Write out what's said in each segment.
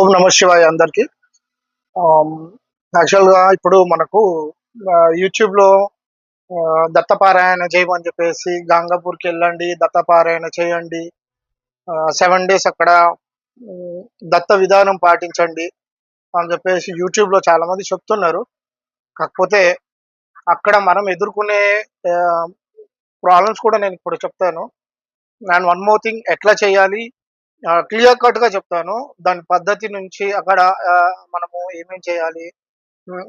ఓం నమ శివాయ అందరికి. యాక్చువల్గా ఇప్పుడు మనకు ఆ, యూట్యూబ్లో దత్తపారాయణ చేయమని చెప్పేసి గంగాపూర్కి వెళ్ళండి దత్తపారాయణ చేయండి. సెవెన్ డేస్ అక్కడ దత్త విధానం పాటించండి అని చెప్పేసి యూట్యూబ్లో చాలా మంది చెప్తున్నారు. కాకపోతే అక్కడ మనం ఎదుర్కొనే ప్రాబ్లమ్స్ కూడా నేను ఇప్పుడు చెప్తాను. అండ్ వన్ మోర్ థింగ్ ఎట్లా చేయాలి క్లియర్ కట్గా చెప్తాను. దాని పద్ధతి నుంచి అక్కడ మనము ఏమేం చేయాలి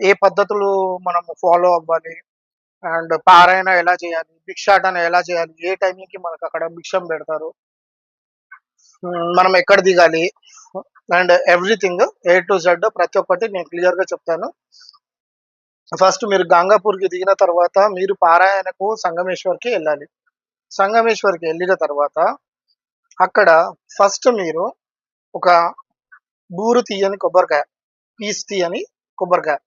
ఏ పద్ధతులు మనము ఫాలో అవ్వాలి అండ్ పారాయణ ఎలా చేయాలి భిక్షాటన ఎలా చేయాలి ఏ టైంకి మనకు అక్కడ భిక్షం పెడతారు మనం ఎక్కడ దిగాలి and everything A to Z ప్రతి ఒక్కటి నేను క్లియర్గా చెప్తాను. ఫస్ట్ మీరు గంగాపూర్కి దిగిన తర్వాత మీరు పారాయణకు సంగమేశ్వర్కి వెళ్ళాలి. సంగమేశ్వర్కి వెళ్ళిన తర్వాత అక్కడ ఫస్ట్ మీరు ఒక బూరు తీయని కొబ్బరికాయ పీస్ తీయని కొబ్బరికాయ.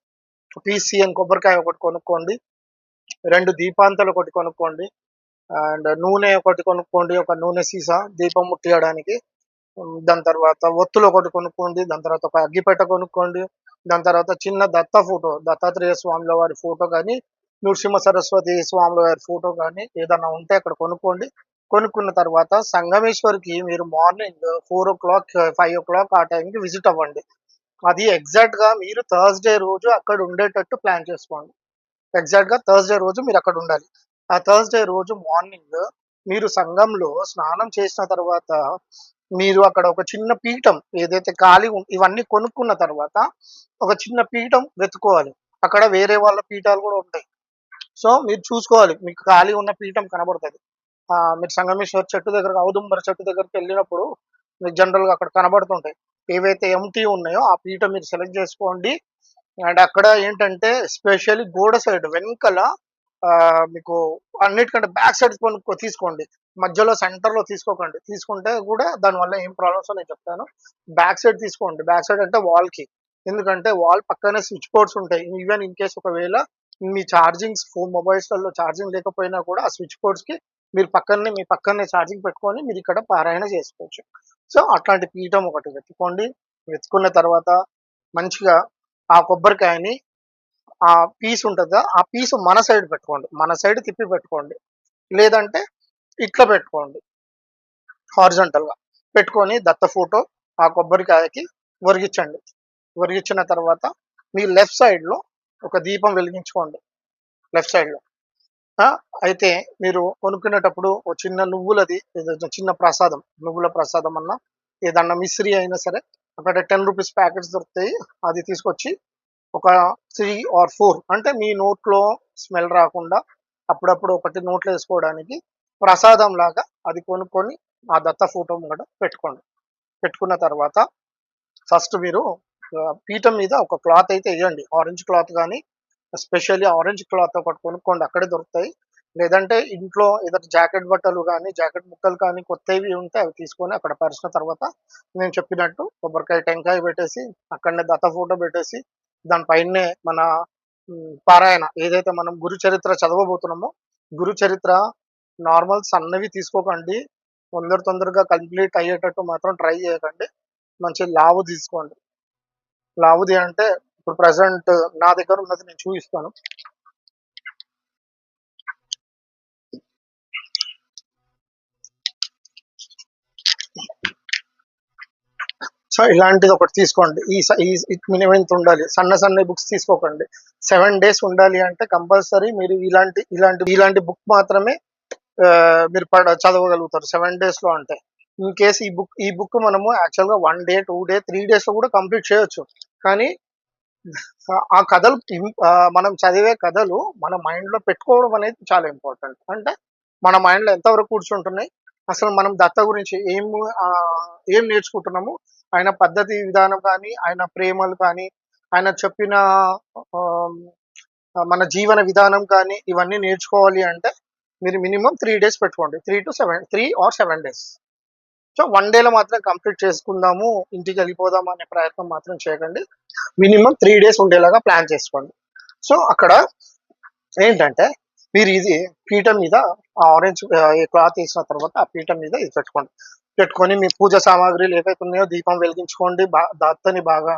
పీస్ తీయని కొబ్బరికాయ ఒకటి కొనుక్కోండి రెండు దీపాంతలు ఒకటి కొనుక్కోండి అండ్ నూనె ఒకటి కొనుక్కోండి ఒక నూనె సీసా దీపం ముట్టియడానికి. దాని తర్వాత ఒత్తులు ఒకటి కొనుక్కోండి దాని తర్వాత ఒక అగ్గిపెట్ట కొనుక్కోండి దాని తర్వాత చిన్న దత్త ఫోటో దత్తాత్రేయ స్వాముల వారి ఫోటో కానీ నృసింహ సరస్వతి స్వాముల వారి ఫోటో కానీ ఏదైనా ఉంటే అక్కడ కొనుక్కోండి. కొనుక్కున్న తర్వాత సంగమేశ్వర్కి మీరు morning four o'clock five o'clock ఆ టైంకి విజిట్ అవ్వండి. అది ఎగ్జాక్ట్గా మీరు థర్స్డే రోజు అక్కడ ఉండేటట్టు ప్లాన్ చేసుకోండి. ఎగ్జాక్ట్గా థర్స్డే రోజు మీరు అక్కడ ఉండాలి. ఆ థర్స్డే రోజు మార్నింగ్ మీరు సంఘంలో స్నానం చేసిన తర్వాత మీరు అక్కడ ఒక చిన్న పీఠం ఏదైతే ఖాళీ ఇవన్నీ కొనుక్కున్న తర్వాత ఒక చిన్న పీఠం వెతుకోవాలి అక్కడ వేరే వాళ్ళ పీఠాలు కూడా ఉంటాయి. సో మీరు చూసుకోవాలి. మీకు ఖాళీ ఉన్న పీఠం కనబడుతుంది. మీరు సంగమేశ్వర్ చెట్టు దగ్గర ఔదుంబర చెట్టు దగ్గరికి వెళ్ళినప్పుడు మీకు జనరల్గా అక్కడ కనబడుతుంటాయి. ఏవైతే ఎంటీ ఉన్నాయో ఆ పీట మీరు సెలెక్ట్ చేసుకోండి. అండ్ అక్కడ ఏంటంటే స్పెషల్లీ గోడ సైడ్ వెనకల మీకు అన్నిటికంటే బ్యాక్ సైడ్ కొనుక్కో తీసుకోండి. మధ్యలో సెంటర్లో తీసుకోకండి. తీసుకుంటే కూడా దానివల్ల ఏం ప్రాబ్లమ్స్ నేను చెప్తాను. బ్యాక్ సైడ్ తీసుకోండి. బ్యాక్ సైడ్ అంటే వాల్కి ఎందుకంటే వాల్ పక్కనే స్విచ్ బోర్డ్స్ ఉంటాయి. ఈవెన్ ఇన్ కేస్ ఒకవేళ మీ ఛార్జింగ్స్ ఫోన్ మొబైల్స్లలో ఛార్జింగ్ లేకపోయినా కూడా ఆ స్విచ్ బోర్డ్స్కి మీరు పక్కనే మీ పక్కనే ఛార్జింగ్ పెట్టుకొని మీరు ఇక్కడ పారాయణ చేసుకోవచ్చు. సో అట్లాంటి పీఠం ఒకటి వెతుక్కోండి. వెతుకున్న తర్వాత మంచిగా ఆ కొబ్బరికాయని ఆ పీస్ ఉంటుందా? ఆ పీస్ మన సైడ్ పెట్టుకోండి. మన సైడ్ తిప్పి పెట్టుకోండి. లేదంటే ఇట్లా పెట్టుకోండి. హారిజంటల్గా పెట్టుకొని దత్త ఫోటో ఆ కొబ్బరికాయకి ఒరిగించండి. ఒరిగించిన తర్వాత మీ లెఫ్ట్ సైడ్లో ఒక దీపం వెలిగించుకోండి. లెఫ్ట్ సైడ్లో. అయితే మీరు కొనుక్కునేటప్పుడు ఒక చిన్న నువ్వులది చిన్న ప్రసాదం నువ్వుల ప్రసాదం అన్న ఏదన్నా మిశ్రీ అయినా సరే అక్కడ టెన్ రూపీస్ ప్యాకెట్స్ దొరుకుతాయి అది తీసుకొచ్చి ఒక త్రీ ఆర్ ఫోర్ అంటే మీ నోట్లో స్మెల్ రాకుండా అప్పుడప్పుడు ఒకటి నోట్లో వేసుకోవడానికి ప్రసాదం లాగా అది కొనుక్కొని ఆ దత్త ఫోటో కూడా పెట్టుకోండి. పెట్టుకున్న తర్వాత ఫస్ట్ మీరు పీఠం మీద ఒక క్లాత్ అయితే వేయండి. ఆరెంజ్ క్లాత్ కానీ ఎస్పెషల్లీ ఆరెంజ్ క్లాత్ ఒకటి కొనుక్కోండి అక్కడే దొరుకుతాయి. లేదంటే ఇంట్లో ఏదైనా జాకెట్ బట్టలు కానీ జాకెట్ ముక్కలు కానీ కొత్తవి ఉంటే అవి తీసుకొని అక్కడ పరిచిన తర్వాత నేను చెప్పినట్టు కొబ్బరికాయ టెంకాయ పెట్టేసి అక్కడనే దత్త ఫోటో పెట్టేసి దానిపైనే మన పారాయణ ఏదైతే మనం గురు చరిత్ర చదవబోతున్నామో గురు చరిత్ర నార్మల్ సన్నవి తీసుకోకండి. తొందర తొందరగా కంప్లీట్ అయ్యేటట్టు మాత్రం ట్రై చేయకండి. మంచి లావు తీసుకోండి. లావుది అంటే ఇప్పుడు ప్రజెంట్ నా దగ్గర ఉన్నది నేను చూపిస్తాను. సో ఇలాంటిది ఒకటి తీసుకోండి. ఈ మినిమం ఎంత ఉండాలి? సన్న సన్న బుక్స్ తీసుకోకండి. సెవెన్ డేస్ ఉండాలి అంటే కంపల్సరీ మీరు ఇలాంటి ఇలాంటి ఇలాంటి బుక్ మాత్రమే మీరు చదవగలుగుతారు. సెవెన్ డేస్లో అంటే. ఇన్ కేస్ ఈ బుక్ ఈ బుక్ మనము యాక్చువల్గా one day two day three డేస్లో కూడా కంప్లీట్ చేయొచ్చు. కానీ ఆ- కథలు మనం చదివే కథలు మన మైండ్లో పెట్టుకోవడం అనేది చాలా ఇంపార్టెంట్. అంటే మన మైండ్లో ఎంతవరకు కూర్చుంటున్నాయి అసలు మనం దత్త గురించి ఏం ఏం నేర్చుకుంటున్నాము ఆయన పద్ధతి విధానం కానీ ఆయన ప్రేమలు కానీ ఆయన చెప్పిన మన జీవన విధానం కానీ ఇవన్నీ నేర్చుకోవాలి అంటే మీరు మినిమం త్రీ డేస్ పెట్టుకోండి. Three to seven three or seven days. So one డేలో మాత్రం కంప్లీట్ చేసుకుందాము ఇంటికి వెళ్ళిపోదాం అనే ప్రయత్నం మాత్రం చేయకండి. మినిమం త్రీ డేస్ ఉండేలాగా ప్లాన్ చేసుకోండి. సో అక్కడ ఏంటంటే మీరు ఇది పీఠం మీద ఆ ఆరెంజ్ క్లాత్ వేసిన తర్వాత ఆ పీఠం మీద ఇది పెట్టుకోండి. పెట్టుకొని మీ పూజ సామాగ్రిలు ఏవైతే ఉన్నాయో దీపం వెలిగించుకోండి. బా దత్తని బాగా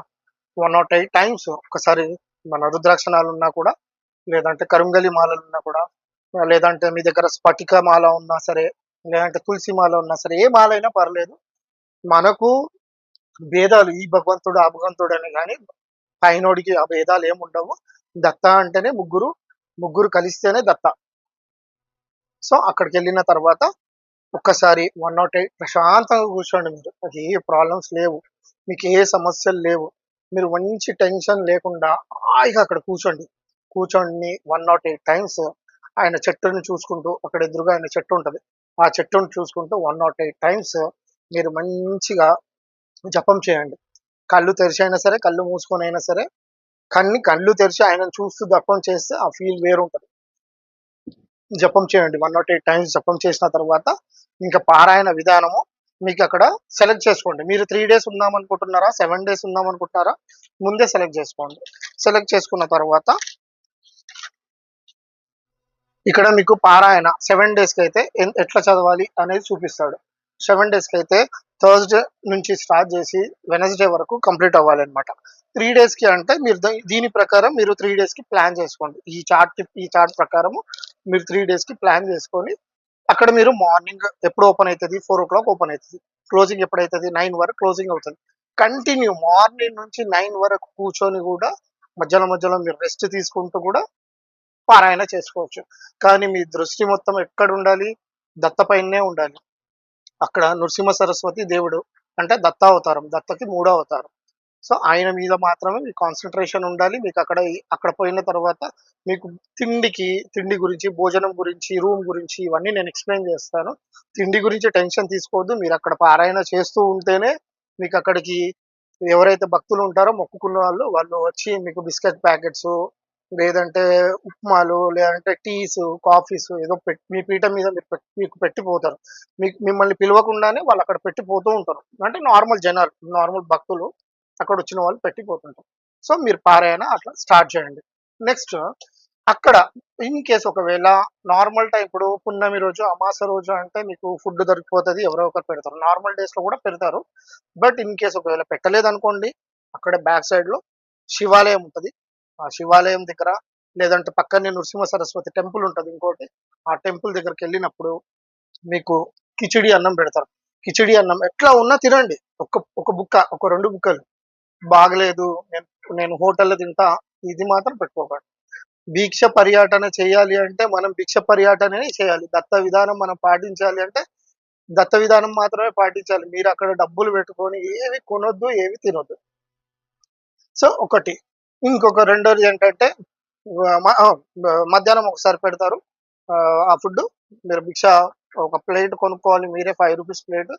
వన్ నాట్ ఎయిట్ టైమ్స్ ఒకసారి మన రుద్రాక్షణాలు ఉన్నా కూడా లేదంటే కరుంగలి మాలలు ఉన్నా కూడా లేదంటే మీ దగ్గర స్ఫటిక మాల ఉన్నా సరే లేదంటే తులసి మాల ఉన్నా సరే ఏ మాల అయినా పర్లేదు. మనకు భేదాలు ఈ భగవంతుడు ఆ భగవంతుడు అని కానీ పైనోడికి ఆ భేదాలు ఏముండవు దత్త అంటేనే ముగ్గురు ముగ్గురు కలిస్తేనే దత్త. సో అక్కడికి వెళ్ళిన తర్వాత ఒక్కసారి వన్ నాట్ ఎయిట్ ప్రశాంతంగా కూర్చోండి మీరు. అది ఏ ప్రాబ్లమ్స్ లేవు. మీకు ఏ సమస్యలు లేవు. మీరు మంచి టెన్షన్ లేకుండా హాయిగా అక్కడ కూర్చోండి. కూర్చోండి వన్ నాట్ ఎయిట్ టైమ్స్. ఆయన చెట్టుని చూసుకుంటూ అక్కడ ఎదురుగా ఆయన చెట్టు ఉంటుంది. ఆ చెట్టుని చూసుకుంటూ వన్ నాట్ ఎయిట్ టైమ్స్ మీరు మంచిగా జపం చేయండి. కళ్ళు తెరిచి అయినా సరే కళ్ళు మూసుకొని అయినా సరే కన్ని కళ్ళు తెరిచి ఆయనను చూస్తూ జపం చేస్తే ఆ ఫీల్ వేరుంటుంది. జపం చేయండి. వన్ నాట్ ఎయిట్ టైమ్స్ జపం చేసిన తర్వాత ఇంకా పారాయణ విధానము మీకు అక్కడ సెలెక్ట్ చేసుకోండి. మీరు త్రీ డేస్ ఉందాం అనుకుంటున్నారా సెవెన్ డేస్ ఉందాం అనుకుంటున్నారా ముందే సెలెక్ట్ చేసుకోండి. సెలెక్ట్ చేసుకున్న తర్వాత ఇక్కడ మీకు పారాయణ సెవెన్ డేస్కి అయితే ఎట్లా చదవాలి అనేది చూపిస్తాడు. సెవెన్ డేస్కి అయితే థర్స్డే నుంచి స్టార్ట్ చేసి వెనస్డే వరకు కంప్లీట్ అవ్వాలి అనమాట త్రీ డేస్కి అంటే మీరు దీని ప్రకారం మీరు త్రీ డేస్కి ప్లాన్ చేసుకోండి. ఈ చార్ట్ ఈ చార్ట్ ప్రకారము మీరు త్రీ డేస్కి ప్లాన్ చేసుకొని అక్కడ మీరు మార్నింగ్ ఎప్పుడు ఓపెన్ అవుతుంది ఫోర్ ఓ క్లాక్ ఓపెన్ అవుతుంది క్లోజింగ్ ఎప్పుడైతుంది నైన్ వరకు క్లోజింగ్ అవుతుంది. కంటిన్యూ మార్నింగ్ నుంచి నైన్ వరకు కూర్చొని కూడా మధ్యలో మధ్యలో మీరు రెస్ట్ తీసుకుంటూ కూడా పారాయణ చేసుకోవచ్చు. కానీ మీ దృష్టి మొత్తం ఎక్కడ ఉండాలి? దత్తపైనే ఉండాలి. అక్కడ నృసింహ సరస్వతి దేవుడు అంటే దత్తావతారం దత్తకి మూడో అవతారం. సో ఆయన మీద మాత్రమే మీ కాన్సన్ట్రేషన్ ఉండాలి. మీకు అక్కడ అక్కడ పోయిన తర్వాత మీకు తిండికి తిండి గురించి భోజనం గురించి రూమ్ గురించి ఇవన్నీ నేను ఎక్స్ప్లెయిన్ చేస్తాను. తిండి గురించి టెన్షన్ తీసుకోవద్దు. మీరు అక్కడ పారాయణ చేస్తూ ఉంటేనే మీకు అక్కడికి ఎవరైతే భక్తులు ఉంటారో మొక్కుకున్న వాళ్ళు వాళ్ళు వచ్చి మీకు బిస్కెట్ ప్యాకెట్స్ లేదంటే ఉప్మాలు లేదంటే టీస్ కాఫీస్ ఏదో పెట్టి మీ పీట మీద మీరు పెట్టి మీకు పెట్టిపోతారు. మీకు మిమ్మల్ని పిలవకుండానే వాళ్ళు అక్కడ పెట్టిపోతూ ఉంటారు. అంటే నార్మల్ జనాలు నార్మల్ భక్తులు అక్కడ వచ్చిన వాళ్ళు పెట్టిపోతుంటారు. సో మీరు పారాయణ అట్లా స్టార్ట్ చేయండి. నెక్స్ట్ అక్కడ ఇన్ కేస్ ఒకవేళ నార్మల్ టైం ఇప్పుడు పున్నమి రోజు అమాస రోజు అంటే మీకు ఫుడ్ దొరికిపోతుంది ఎవరో ఒకరు పెడతారు. నార్మల్ డేస్లో కూడా పెడతారు. బట్ ఇన్ కేస్ ఒకవేళ పెట్టలేదు అనుకోండి అక్కడ బ్యాక్ సైడ్లో శివాలయం ఉంటుంది. శివాలయం దగ్గర లేదంటే పక్కనే నృసింహ సరస్వతి టెంపుల్ ఉంటుంది ఇంకోటి. ఆ టెంపుల్ దగ్గరికి వెళ్ళినప్పుడు మీకు కిచిడి అన్నం పెడతారు. కిచిడి అన్నం ఎట్లా ఉన్నా తినండి. ఒక ఒక బుక్క ఒక రెండు బుక్కలు. బాగలేదు నేను నేను హోటల్లో తింటా ఇది మాత్రం పెట్టుకోకండి. భిక్ష పర్యటన చేయాలి అంటే మనం భిక్ష పర్యటననే చేయాలి. దత్త విధానం మనం పాటించాలి అంటే దత్త విధానం మాత్రమే పాటించాలి. మీరు అక్కడ డబ్బులు పెట్టుకొని ఏవి కొనొద్దు ఏవి తినొద్దు. సో ఒకటి ఇంకొక రెండోది ఏంటంటే మధ్యాహ్నం ఒకసారి పెడతారు. ఆ, ఆ ఫుడ్ మీరు భిక్ష ఒక ప్లేట్ కొనుక్కోవాలి మీరే ఫైవ్ రూపీస్ ప్లేట్.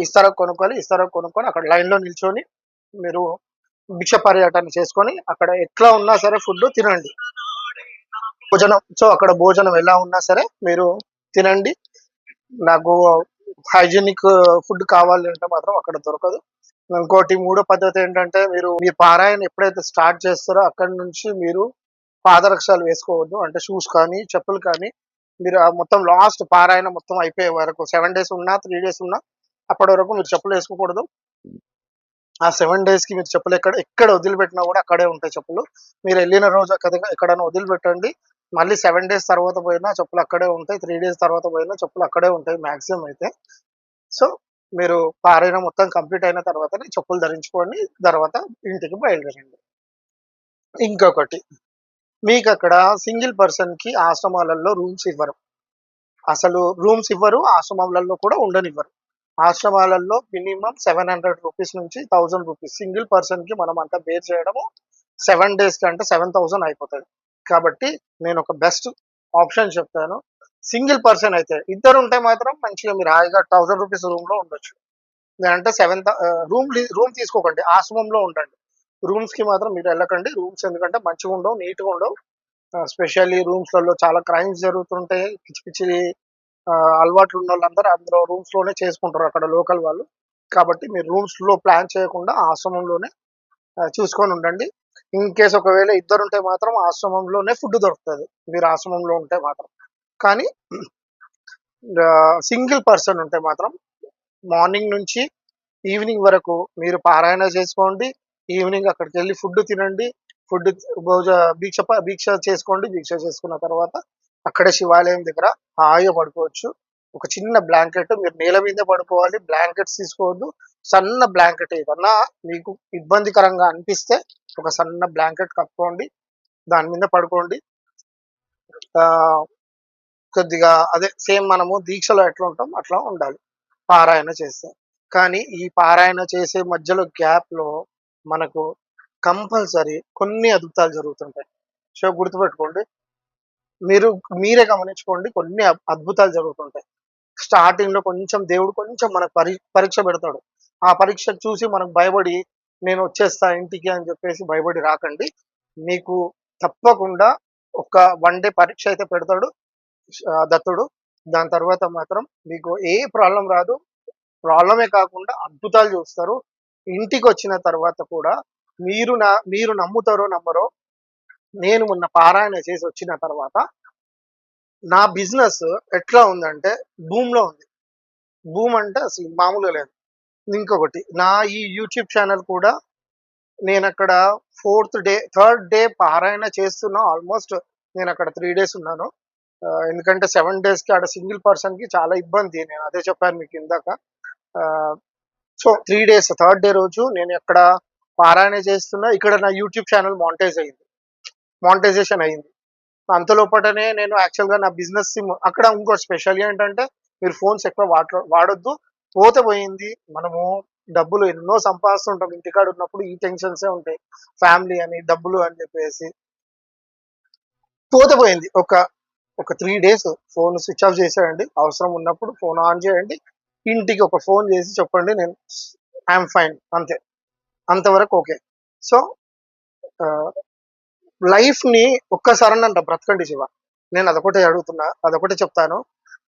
ఇస్తారా కొనుక్కోవాలి ఇస్తారా కొనుక్కొని అక్కడ లైన్లో నిల్చొని మీరు భిక్ష పర్యటన చేసుకొని అక్కడ ఎట్లా ఉన్నా సరే ఫుడ్ తినండి. భోజనం సో అక్కడ భోజనం ఎలా ఉన్నా సరే మీరు తినండి. నాకు హైజీనిక్ ఫుడ్ కావాలి అంటే మాత్రం అక్కడ దొరకదు. ఇంకోటి మూడో పద్ధతి ఏంటంటే మీరు మీ పారాయణ ఎప్పుడైతే స్టార్ట్ చేస్తారో అక్కడి నుంచి మీరు పాదరక్షాలు వేసుకోవద్దు. అంటే షూస్ కానీ చెప్పులు కానీ మీరు ఆ మొత్తం లాస్ట్ పారాయణ మొత్తం అయిపోయే వరకు సెవెన్ డేస్ ఉన్నా త్రీ డేస్ ఉన్నా అప్పటి వరకు మీరు చెప్పులు వేసుకోకూడదు. ఆ సెవెన్ డేస్కి మీరు చెప్పులు ఎక్కడ ఎక్కడ వదిలిపెట్టినా కూడా అక్కడే ఉంటాయి చెప్పులు. మీరు వెళ్ళిన రోజు అక్కడ ఎక్కడైనా వదిలిపెట్టండి. మళ్ళీ సెవెన్ డేస్ తర్వాత పోయినా చెప్పులు అక్కడే ఉంటాయి త్రీ డేస్ తర్వాత పోయినా చెప్పులు అక్కడే ఉంటాయి మాక్సిమం అయితే. సో మీరు పారాయణ మొత్తం కంప్లీట్ అయిన తర్వాతనే చెప్పులు ధరించుకోండి తర్వాత ఇంటికి బయలుదేరండి. ఇంకొకటి మీకు అక్కడ సింగిల్ పర్సన్కి ఆశ్రమాలలో రూమ్స్ ఇవ్వరు. అసలు రూమ్స్ ఇవ్వరు ఆశ్రమాలలో కూడా ఉండనివ్వరు. ఆశ్రమాలలో మినిమం సెవెన్ హండ్రెడ్ రూపీస్ నుంచి థౌజండ్ రూపీస్ సింగిల్ పర్సన్కి మనం అంతా బేర్ చేయడము సెవెన్ డేస్కి అంటే సెవెన్ థౌజండ్ అయిపోతుంది. కాబట్టి నేను ఒక బెస్ట్ ఆప్షన్ చెప్తాను. సింగిల్ పర్సన్ అయితే ఇద్దరు ఉంటే మాత్రం మంచిగా మీరు హాయిగా థౌసండ్ రూపీస్ రూమ్లో ఉండొచ్చు. లేదంటే సెవెన్ రూమ్ రూమ్ తీసుకోకండి ఆశ్రమం లో ఉండండి. రూమ్స్కి మాత్రం మీరు వెళ్ళకండి రూమ్స్ ఎందుకంటే మంచిగా ఉండవు నీట్గా ఉండవు. స్పెషల్లీ రూమ్స్లలో చాలా క్రైమ్స్ జరుగుతుంటాయి పిచ్చి పిచ్చి అలవాట్లు ఉన్న వాళ్ళందరూ అందులో రూమ్స్లోనే చేసుకుంటారు అక్కడ లోకల్ వాళ్ళు. కాబట్టి మీరు రూమ్స్లో ప్లాన్ చేయకుండా ఆశ్రమంలోనే చూసుకొని ఉండండి. ఇన్ కేస్ ఒకవేళ ఇద్దరు ఉంటే మాత్రం ఆశ్రమంలోనే ఫుడ్ దొరుకుతుంది. మీరు ఆశ్రమంలో ఉంటే మాత్రం. కానీ సింగిల్ పర్సన్ ఉంటే మాత్రం మార్నింగ్ నుంచి ఈవినింగ్ వరకు మీరు పారాయణ చేసుకోండి ఈవినింగ్ అక్కడికి వెళ్ళి ఫుడ్ తినండి ఫుడ్ భోజ భీక్ష ప- చేసుకోండి దీక్ష చేసుకున్న తర్వాత అక్కడే శివాలయం దగ్గర హాయిగా పడుకోవచ్చు. ఒక చిన్న బ్లాంకెట్ మీరు నేల మీద పడుకోవాలి బ్లాంకెట్స్ తీసుకోవద్దు సన్న బ్లాంకెట్ ఏదన్నా మీకు ఇబ్బందికరంగా అనిపిస్తే ఒక సన్న బ్లాంకెట్ కప్పుకోండి దాని మీద పడుకోండి. కొద్దిగా అదే సేమ్ మనము దీక్షలో ఎట్లా ఉంటాం అట్లా ఉండాలి. పారాయణ చేస్తే. కానీ ఈ పారాయణ చేసే మధ్యలో గ్యాప్లో మనకు కంపల్సరీ కొన్ని అద్భుతాలు జరుగుతుంటాయి. సో గుర్తుపెట్టుకోండి. మీరు మీరే గమనించుకోండి కొన్ని అద్భుతాలు జరుగుతుంటాయి. స్టార్టింగ్లో కొంచెం దేవుడు కొంచెం మనకు పరి పరీక్ష పెడతాడు. ఆ పరీక్ష చూసి మనకు భయపడి నేను వచ్చేస్తా ఇంటికి అని చెప్పేసి భయపడి రాకండి. మీకు తప్పకుండా ఒక వన్ డే పరీక్ష అయితే పెడతాడు. దత్తుడు. దాని తర్వాత మాత్రం మీకు ఏ ప్రాబ్లం రాదు. ప్రాబ్లమే కాకుండా అద్భుతాలు చూస్తారు. ఇంటికి వచ్చిన తర్వాత కూడా మీరు నా మీరు నమ్ముతారో నమ్మరో నేను మొన్న పారాయణ చేసి వచ్చిన తర్వాత నా బిజినెస్ ఎట్లా ఉందంటే భూమ్లో ఉంది. భూమ్ అంటే అసలు మామూలుగా లేదు. ఇంకొకటి నా ఈ యూట్యూబ్ ఛానల్ కూడా నేను అక్కడ ఫోర్త్ డే థర్డ్ డే పారాయణ చేస్తున్నా ఆల్మోస్ట్. నేను అక్కడ త్రీ డేస్ ఉన్నాను. ఎందుకంటే సెవెన్ డేస్కి ఆడ సింగిల్ పర్సన్కి చాలా ఇబ్బంది. నేను అదే చెప్పాను మీకు ఇందాక. So three days third day రోజు నేను ఎక్కడ పారాయణ చేస్తున్నా ఇక్కడ నా యూట్యూబ్ ఛానల్ మానిటైజ్ అయింది. మానిటైజేషన్ అయింది. అంతలోపటనే నేను యాక్చువల్గా నా బిజినెస్ సిమ్ అక్కడ ఇంకో స్పెషల్ ఏంటంటే మీరు ఫోన్స్ ఎక్కువ వాడ వాడొద్దు. పోతే పోయింది. మనము డబ్బులు ఎన్నో సంపాదిస్తుంటాం. ఇంటికాడ ఉన్నప్పుడు ఈ టెన్షన్సే ఉంటాయి. ఫ్యామిలీ అని డబ్బులు అని చెప్పేసి. పోతే పోయింది. ఒక ఒక three days phone switch off చేసేయండి అవసరం ఉన్నప్పుడు ఫోన్ ఆన్ చేయండి. ఇంటికి ఒక ఫోన్ చేసి చెప్పండి నేను ఐఎమ్ ఫైన్ అంతే. అంతవరకు ఓకే సో లైఫ్ని ఒక్కసారనంట బ్రతకండి శివ. నేను అదొకటే అడుగుతున్నా అదొకటే చెప్తాను.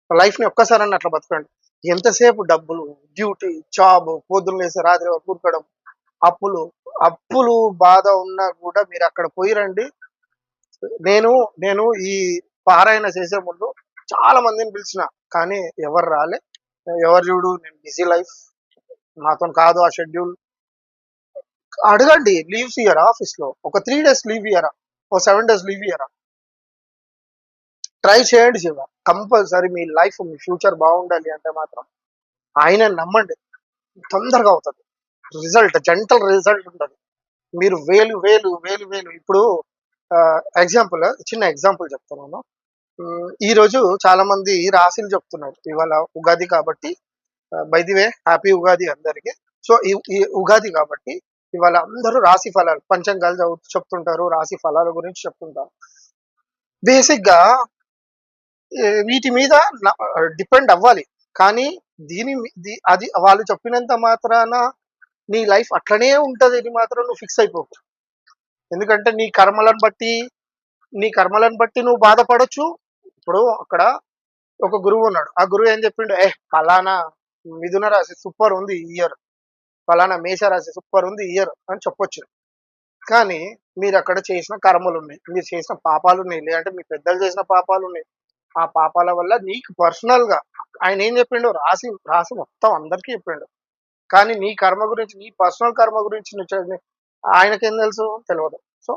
లైఫ్ని ఒక్కసారని అట్లా బతకండి ఎంతసేపు డబ్బులు డ్యూటీ జాబ్ పొద్దున్న లేసి రాత్రి వరకు కూర్చోడం అప్పులు అప్పులు బాధ ఉన్నా కూడా మీరు అక్కడ పోయి రండి. నేను నేను ఈ పారాయణ చేసే ముందు చాలా మందిని పిలిచిన కానీ ఎవరు రాలే. ఎవరు చూడు నేను బిజీ లైఫ్. నాతో కాదు ఆ షెడ్యూల్. అడగండి లీవ్స్ ఇయ్యరా ఆఫీస్లో ఒక త్రీ డేస్ లీవ్ ఇయ్యరా? ఒక సెవెన్ డేస్ లీవ్ ఇయ్యరా? ట్రై చేయండి శివ. కంపల్సరీ మీ లైఫ్ మీ ఫ్యూచర్ బాగుండాలి అంటే మాత్రం ఆయన నమ్మండి. తొందరగా అవుతుంది. రిజల్ట్ జంటల్ రిజల్ట్ ఉంటుంది. మీరు వేలు వేలు వేలు వేలు. ఇప్పుడు ఎగ్జాంపుల్ చిన్న ఎగ్జాంపుల్ చెప్తున్నాను ఈరోజు ఈ రోజు చాలా మంది రాశిలు చెప్తున్నారు. ఇవాళ ఉగాది కాబట్టి by the way happy Ugadi అందరికి. సో ఈ ఉగాది కాబట్టి ఇవాళ అందరూ రాశి ఫలాలు పంచంగాలు చదువు చెప్తుంటారు రాశి ఫలాల గురించి చెప్తుంటారు. బేసిక్గా వీటి మీద డిపెండ్ అవ్వాలి. కానీ దీని అది వాళ్ళు చెప్పినంత మాత్రాన నీ లైఫ్ అట్లనే ఉంటది అని మాత్రం నువ్వు ఫిక్స్ అయిపోకు. ఎందుకంటే నీ కర్మలను బట్టి నీ కర్మలను బట్టి నువ్వు బాధపడొచ్చు. ఇప్పుడు అక్కడ ఒక గురువు ఉన్నాడు. ఆ గురువు ఏం చెప్పిండు? ఏ ఫలానా మిథున రాశి సూపర్ ఉంది ఇయర్. ఫలానా మేష రాశి సూపర్ ఉంది ఇయర్ అని చెప్పొచ్చు. కానీ మీరు అక్కడ చేసిన కర్మలు ఉన్నాయి. మీరు చేసిన పాపాలు ఉన్నాయి. లేదంటే మీ పెద్దలు చేసిన పాపాలు ఉన్నాయి. ఆ పాపాల వల్ల నీకు పర్సనల్గా ఆయన ఏం చెప్పిండు? రాసి రాసి మొత్తం అందరికీ చెప్పిండు. కానీ నీ కర్మ గురించి నీ పర్సనల్ కర్మ గురించి నువ్వు ఆయనకేం తెలుసు? తెలియదు సో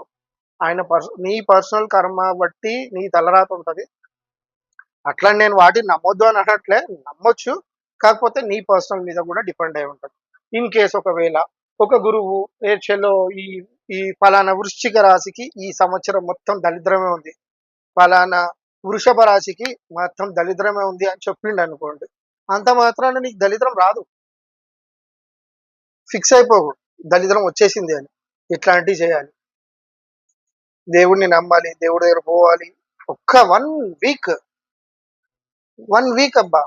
ఆయన పర్స నీ పర్సనల్ కర్మ బట్టి నీ తలరాత ఉంటుంది. అట్లా నేను వాటిని నమ్మొద్దు అని అనట్లే నమ్మొచ్చు. కాకపోతే నీ పర్సనల్ మీద కూడా డిపెండ్ అయి ఉంటుంది. ఇన్ కేస్ ఒకవేళ ఒక గురువు ఏ ఈ ఈ ఫలానా వృశ్చిక రాశికి ఈ సంవత్సరం మొత్తం దరిద్రమే ఉంది. ఫలానా వృషభ రాశికి మొత్తం దరిద్రమే ఉంది అని చెప్పిండు అనుకోండి. అంత మాత్రాన నీకు దరిద్రం రాదు. ఫిక్స్ అయిపోకూడదు దరిద్రం వచ్చేసింది అని. ఇట్లాంటివి చేయాలి. దేవుడిని నమ్మాలి దేవుడి దగ్గర పోవాలి. ఒక్క వన్ వీక్. వన్ వీక్ అబ్బా.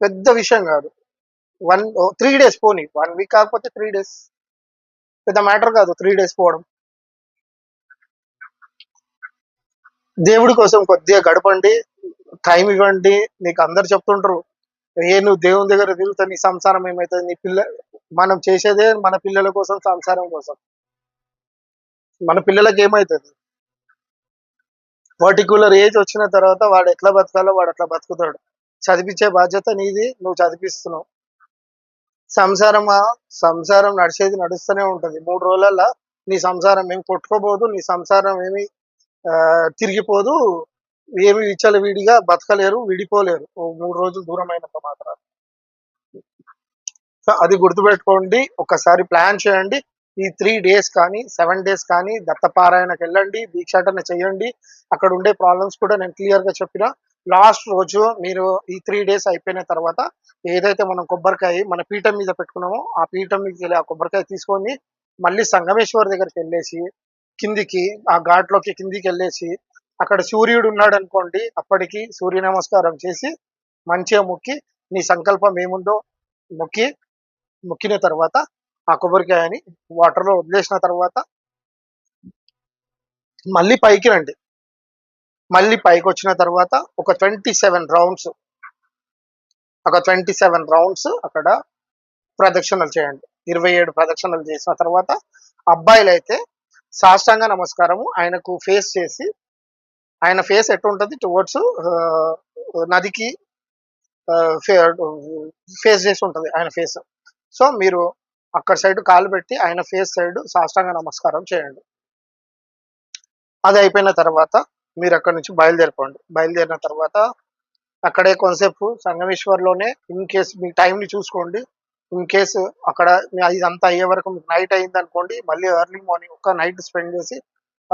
పెద్ద విషయం కాదు. వన్ త్రీ డేస్ పోనీ. వన్ వీక్ కాకపోతే త్రీ డేస్. పెద్ద మ్యాటర్ కాదు త్రీ డేస్ పోవడం. దేవుడి కోసం కొద్దిగా గడపండి టైం ఇవ్వండి. నీకు అందరు చెప్తుంటారు ఏ నువ్వు దేవుని దగ్గర తిరుగుతా నీ సంసారం ఏమవుతుంది నీ పిల్ల మనం చేసేదే మన పిల్లల కోసం సంసారం కోసం. మన పిల్లలకి ఏమవుతుంది పర్టికులర్ ఏజ్ వచ్చిన తర్వాత వాడు ఎట్లా బతకాలో వాడు అట్లా బతుకుతాడు. చదివించే బాధ్యత నీది నువ్వు చదివిస్తున్నావు. సంసారమా సంసారం నడిచేది నడుస్తూనే ఉంటుంది. మూడు రోజులల్లో నీ సంసారం ఏమి కొట్టుకోబోదు నీ సంసారం ఏమి తిరిగిపోదు ఏమి విచ్చలవిడిగా బతకలేరు విడిపోలేరు. ఓ మూడు రోజులు దూరమైనంత మాత్రం అది గుర్తుపెట్టుకోండి. ఒకసారి ప్లాన్ చేయండి. ఈ త్రీ డేస్ కానీ సెవెన్ డేస్ కానీ దత్తపారాయణకి వెళ్ళండి దీక్షాటన చేయండి. అక్కడ ఉండే ప్రాబ్లమ్స్ కూడా నేను క్లియర్గా చెప్పిన. లాస్ట్ రోజు మీరు ఈ త్రీ డేస్ అయిపోయిన తర్వాత ఏదైతే మనం కొబ్బరికాయ మన పీఠం మీద పెట్టుకున్నామో ఆ పీఠం మీదకి వెళ్ళి ఆ కొబ్బరికాయ తీసుకొని మళ్ళీ సంగమేశ్వర్ దగ్గరికి వెళ్ళేసి కిందికి ఆ ఘాట్లోకి కిందికి వెళ్ళేసి అక్కడ సూర్యుడు ఉన్నాడు అనుకోండి అప్పటికి సూర్య నమస్కారం చేసి మంచిగా మొక్కి నీ సంకల్పం ఏముందో మొక్కి మొక్కిన తర్వాత ఆ కొబ్బరికాయని వాటర్లో వదిలేసిన తర్వాత మళ్ళీ పైకి రండి. మళ్ళీ పైకి వచ్చిన తర్వాత ఒక ట్వంటీ సెవెన్ రౌండ్స్ ఒక ట్వంటీ సెవెన్ రౌండ్స్ అక్కడ ప్రదక్షిణలు చేయండి. ఇరవై ఏడు ప్రదక్షిణలు చేసిన తర్వాత అబ్బాయిలు అయితే సాష్టాంగ నమస్కారము ఆయనకు ఫేస్ చేసి ఆయన ఫేస్ ఎట్టుంటుంది టువర్డ్స్ నదికి ఫేస్ చేసి ఉంటుంది ఆయన ఫేస్ సో మీరు అక్కడ సైడ్ కాలు పెట్టి ఆయన ఫేస్ సైడ్ సాష్టాంగ నమస్కారం చేయండి. అది అయిపోయిన తర్వాత మీరు అక్కడ నుంచి బయలుదేరిపోండి. బయలుదేరిన తర్వాత అక్కడే కొంతసేపు సంగమేశ్వర్లోనే ఇన్ కేస్ మీ టైంని చూసుకోండి. ఇన్ కేసు అక్కడ మీ- ఇదంతా అయ్యే వరకు మీకు నైట్ అయింది అనుకోండి మళ్ళీ ఎర్లీ మార్నింగ్ ఒక నైట్ స్పెండ్ చేసి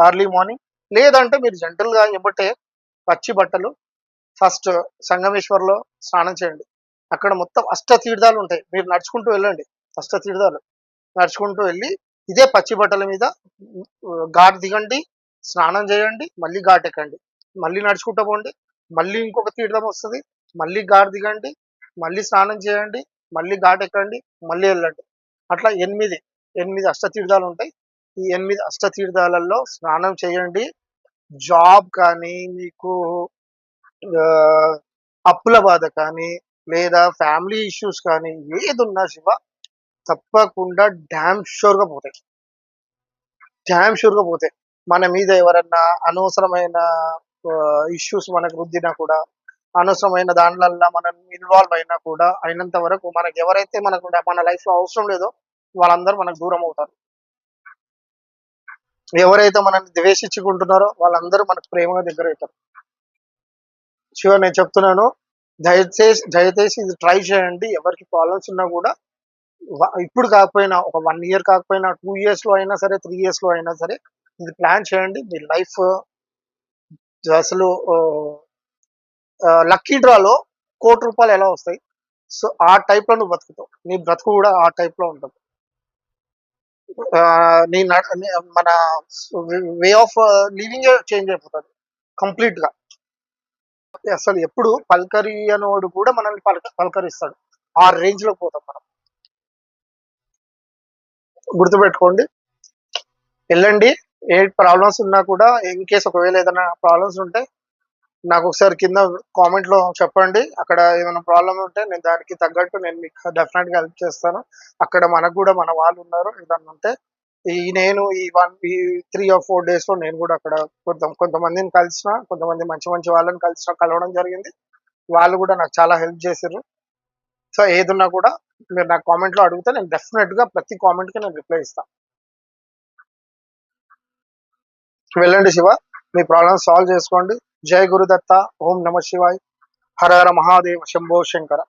ఎర్లీ మార్నింగ్ లేదంటే మీరు జనరల్గా ఇవ్వటే పచ్చి బట్టలు ఫస్ట్ సంగమేశ్వర్లో స్నానం చేయండి. అక్కడ మొత్తం అష్ట తీర్థాలు ఉంటాయి. మీరు నడుచుకుంటూ వెళ్ళండి. అష్టతీర్థాలు నడుచుకుంటూ వెళ్ళి ఇదే పచ్చి బట్టల మీద ఘాట్ దిగండి స్నానం చేయండి మళ్ళీ ఘాట్ ఎక్కండి. మళ్ళీ నడుచుకుంటూ పోండి మళ్ళీ ఇంకొక తీర్థం వస్తుంది మళ్ళీ ఘాట్ దిగండి మళ్ళీ స్నానం చేయండి మళ్ళీ ఘాట్ ఎక్కండి మళ్ళీ వెళ్ళండి. అట్లా ఎనిమిది ఎనిమిది అష్టతీర్థాలు ఉంటాయి. ఈ ఎనిమిది అష్టతీర్థాలలో స్నానం చేయండి. జాబ్ కానీ మీకు అప్పుల బాధ కానీ లేదా ఫ్యామిలీ ఇష్యూస్ కానీ ఏది ఉన్నా శివ తప్పకుండా డ్యామ్ షూర్గా పోతాయి. డ్యామ్ షూర్గా పోతాయి. మన మీద ఎవరన్నా అనవసరమైన ఇష్యూస్ మనకు రుద్దినా కూడా అనవసరమైన దాంట్లల్లో మనం ఇన్వాల్వ్ అయినా కూడా అయినంత వరకు మనకు ఎవరైతే మనకు మన లైఫ్లో అవసరం లేదో వాళ్ళందరూ మనకు దూరం అవుతారు. ఎవరైతే మనల్ని ద్వేషించుకుంటున్నారో వాళ్ళందరూ మనకు ప్రేమగా దగ్గర అవుతారు. శివ నేను చెప్తున్నాను. దయచేసి దయచేసి ఇది ట్రై చేయండి. ఎవరికి ప్రాబ్లమ్స్ ఉన్నా కూడా ఇప్పుడు కాకపోయినా ఒక వన్ ఇయర్ కాకపోయినా టూ ఇయర్స్లో అయినా సరే త్రీ ఇయర్స్లో అయినా సరే ఇది ప్లాన్ చేయండి. మీ లైఫ్ అసలు లక్కీ డ్రాలో కోటి రూపాయలు ఎలా వస్తాయి? సో ఆ టైప్లో నువ్వు బతుకుతావు. నీ బ్రతుకు కూడా ఆ టైప్లో ఉంటుంది. నీ నీ- మన వే ఆఫ్ లివింగ్ చేంజ్ అయిపోతుంది. కంప్లీట్గా అసలు ఎప్పుడు పల్కరి అనేవాడు కూడా మనల్ని పలక పలకరిస్తాడు. ఆ రేంజ్లో పోతాం మనం. గుర్తుపెట్టుకోండి. వెళ్ళండి. ఏ ప్రాబ్లమ్స్ ఉన్నా కూడా ఇన్ కేసు ఒకవేళ ఏదైనా ప్రాబ్లమ్స్ ఉంటే నాకు ఒకసారి కింద కామెంట్లో చెప్పండి. అక్కడ ఏమైనా ప్రాబ్లం ఉంటే నేను దానికి తగ్గట్టు నేను మీకు డెఫినెట్గా హెల్ప్ చేస్తాను. అక్కడ మనకు కూడా మన వాళ్ళు ఉన్నారు. ఏదన్నా ఉంటే ఈ నేను ఈ వన్ ఈ త్రీ ఆర్ ఫోర్ డేస్లో నేను కూడా అక్కడ కొంత కొంతమందిని కలిసిన కొంతమంది మంచి మంచి వాళ్ళని కలిసిన కలవడం జరిగింది. వాళ్ళు కూడా నాకు చాలా హెల్ప్ చేశారు సో ఏదున్నా కూడా మీరు నా కామెంట్లో అడిగితే నేను డెఫినెట్గా ప్రతి కామెంట్కి నేను రిప్లై ఇస్తాను వెళ్ళండి శివ మీ ప్రాబ్లమ్ సాల్వ్ చేసుకోండి. జై గురుదత్త ఓం నమ శివాయ్. హర హర మహాదేవ శంభో శంకర.